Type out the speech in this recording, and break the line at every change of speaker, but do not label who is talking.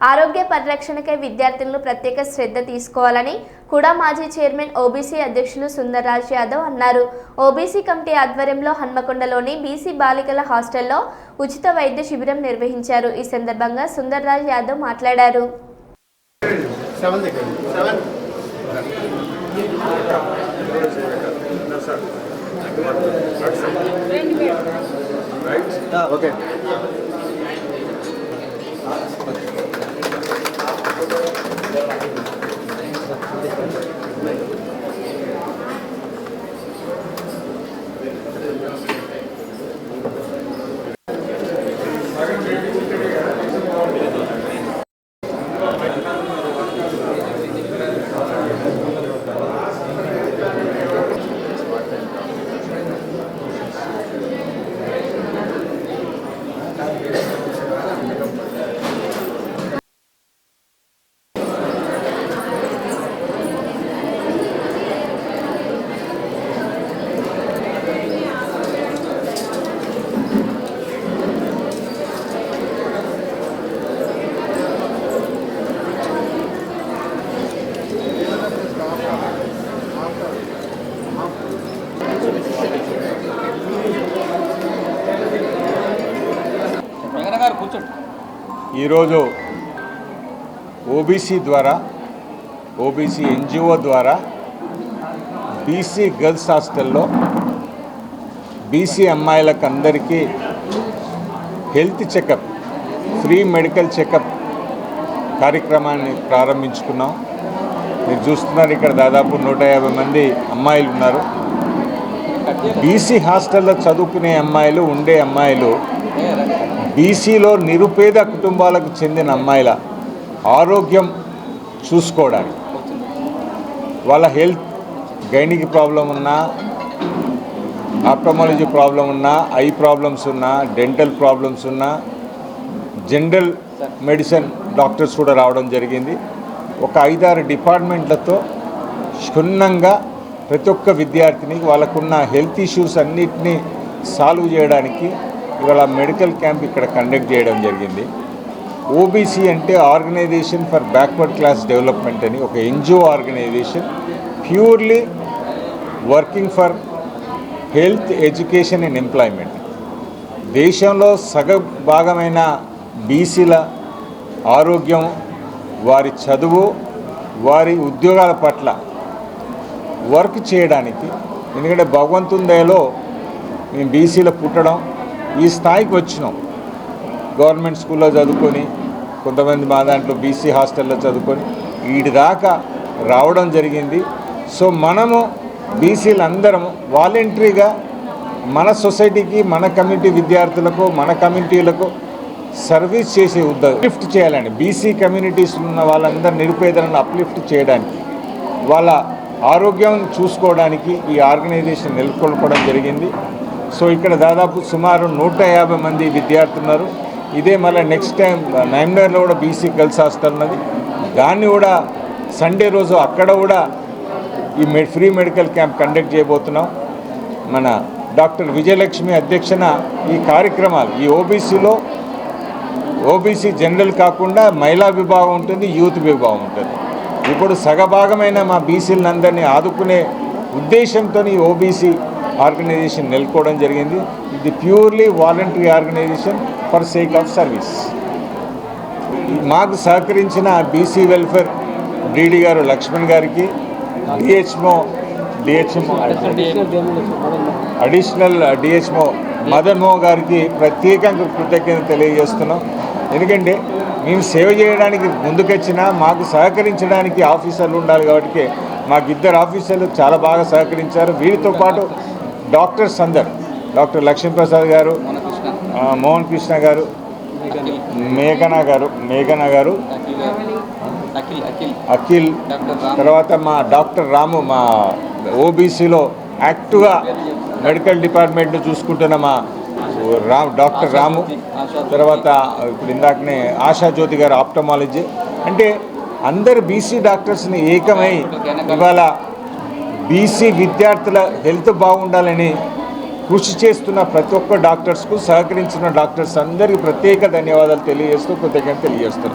ఆరోగ్య పరిరక్షణకై విద్యార్థులను ప్రత్యేక శ్రద్ధ తీసుకోవాలని కూడా మాజీ చైర్మన్ ఓబీసీ అధ్యక్షులు సుందర్రాజ్ యాదవ్ అన్నారు. ఓబీసీ కమిటీ ఆధ్వర్యంలో హన్మకొండలోని బీసీ బాలికల హాస్టల్లో ఉచిత వైద్య శిబిరం నిర్వహించారు. ఈ సందర్భంగా సుందర్రాజ్ యాదవ్ మాట్లాడారు.
ఓకే.
ఈరోజు ఓబీసీ ద్వారా ఓబీసీ ఎన్జిఓ ద్వారా బీసీ గర్ల్స్ హాస్టల్లో బీసీ అమ్మాయిలకు అందరికీ health checkup free medical checkup కార్యక్రమాన్ని ప్రారంభించుకున్నాం. మీరు చూస్తున్నారు ఇక్కడ దాదాపు నూట యాభై మంది అమ్మాయిలు ఉన్నారు బీసీ హాస్టల్లో చదువుకునే అమ్మాయిలు ఉండే అమ్మాయిలు బీసీలో నిరుపేద కుటుంబాలకు చెందిన అమ్మాయిల ఆరోగ్యం చూసుకోవడానికి. వాళ్ళ హెల్త్ గైనిక్ ప్రాబ్లం ఉన్నా ఆప్టమాలజీ ప్రాబ్లం ఉన్నా ఐ ప్రాబ్లమ్స్ ఉన్నా డెంటల్ ప్రాబ్లమ్స్ ఉన్నా జనరల్ మెడిసిన్ డాక్టర్స్ కూడా రావడం జరిగింది. ఒక ఐదారు డిపార్ట్మెంట్లతో క్షుణ్ణంగా ప్రతి ఒక్క విద్యార్థిని వాళ్ళకున్న హెల్త్ ఇష్యూస్ అన్నిటినీ సాల్వ్ చేయడానికి ఇవాళ మెడికల్ క్యాంప్ ఇక్కడ కండక్ట్ చేయడం జరిగింది. ఓబీసీ అంటే organization for backward class development అని ఒక NGO organization purely working for health education and employment. దేశంలో సగ భాగమైన బీసీల ఆరోగ్యం వారి చదువు వారి ఉద్యోగాల పట్ల వర్క్ చేయడానికి ఎందుకంటే భగవంతుని దయలో మేము బీసీలో పుట్టడం ఈ స్థాయికి వచ్చినాం. గవర్నమెంట్ స్కూల్లో చదువుకొని కొంతమంది మా దాంట్లో బీసీ హాస్టల్లో చదువుకొని వీడి దాకా రావడం జరిగింది. సో మనము బీసీలు అందరము వాలంటరీగా మన సొసైటీకి మన కమ్యూనిటీ విద్యార్థులకు మన కమ్యూనిటీలకు సర్వీస్ చేసే ఉద్ద అప్లిఫ్ట్ చేయాలండి. బీసీ కమ్యూనిటీస్ ఉన్న వాళ్ళందరూ నిరుపేదలను అప్లిఫ్ట్ చేయడానికి వాళ్ళ ఆరోగ్యం చూసుకోవడానికి ఈ ఆర్గనైజేషన్ నెలకొల్పడం జరిగింది. సో ఇక్కడ దాదాపు సుమారు నూట యాభై మంది విద్యార్థులు ఉన్నారు ఇదే మళ్ళీ నెక్స్ట్ టైం నైమ్నర్లో కూడా బీసీ గర్ల్స్ హాస్టల్ ఉన్నది. దాన్ని కూడా సండే రోజు అక్కడ కూడా ఈ మె ఫ్రీ మెడికల్ క్యాంప్ కండక్ట్ చేయబోతున్నాం. మన డాక్టర్ విజయలక్ష్మి అధ్యక్షన ఈ కార్యక్రమాలు ఈ ఓబీసీలో ఓబీసీ జనరల్ కాకుండా మహిళా విభాగం ఉంటుంది యూత్ విభాగం ఉంటుంది. ఇప్పుడు సగభాగమైన మా బీసీలందరినీ ఆదుకునే ఉద్దేశంతో ఈ ఓబీసీ ఆర్గనైజేషన్ నెలకోవడం జరిగింది. ఇది purely voluntary organisation for sake of service. మాకు సహకరించిన బీసీ వెల్ఫేర్ డీడీ గారు లక్ష్మణ్ గారికి DHO DHMO additional DHO Madan గారికి ప్రత్యేకంగా కృతజ్ఞత తెలియజేస్తున్నాం. ఎందుకంటే మేము సేవ చేయడానికి ముందుకొచ్చినా మాకు సహకరించడానికి ఆఫీసర్లు ఉండాలి కాబట్టి మాకు ఇద్దరు ఆఫీసర్లు చాలా బాగా సహకరించారు. వీరితో పాటు డాక్టర్స్ అందరు డాక్టర్ లక్ష్మీప్రసాద్ గారు మోహన్ కృష్ణ గారు మేఘనా గారు మేఘనా గారు
అఖిల్
తర్వాత మా డాక్టర్ రాము మా ఓబీసీలో యాక్టివ్గా మెడికల్ డిపార్ట్మెంట్ను చూసుకుంటున్న మా రా డాక్టర్ రాము తర్వాత ఇప్పుడు ఇందాకనే ఆశా జ్యోతి గారు ఆప్టమాలజీ. అంటే అందరు బీసీ డాక్టర్స్ని ఏకమై ఇవాళ బీసీ విద్యార్థుల హెల్త్ బాగుండాలని కృషి చేస్తున్న ప్రతి ఒక్క డాక్టర్స్కు సహకరించిన డాక్టర్స్ అందరికీ ప్రత్యేక ధన్యవాదాలు తెలియజేస్తూ కృతజ్ఞత తెలియజేస్తున్నాను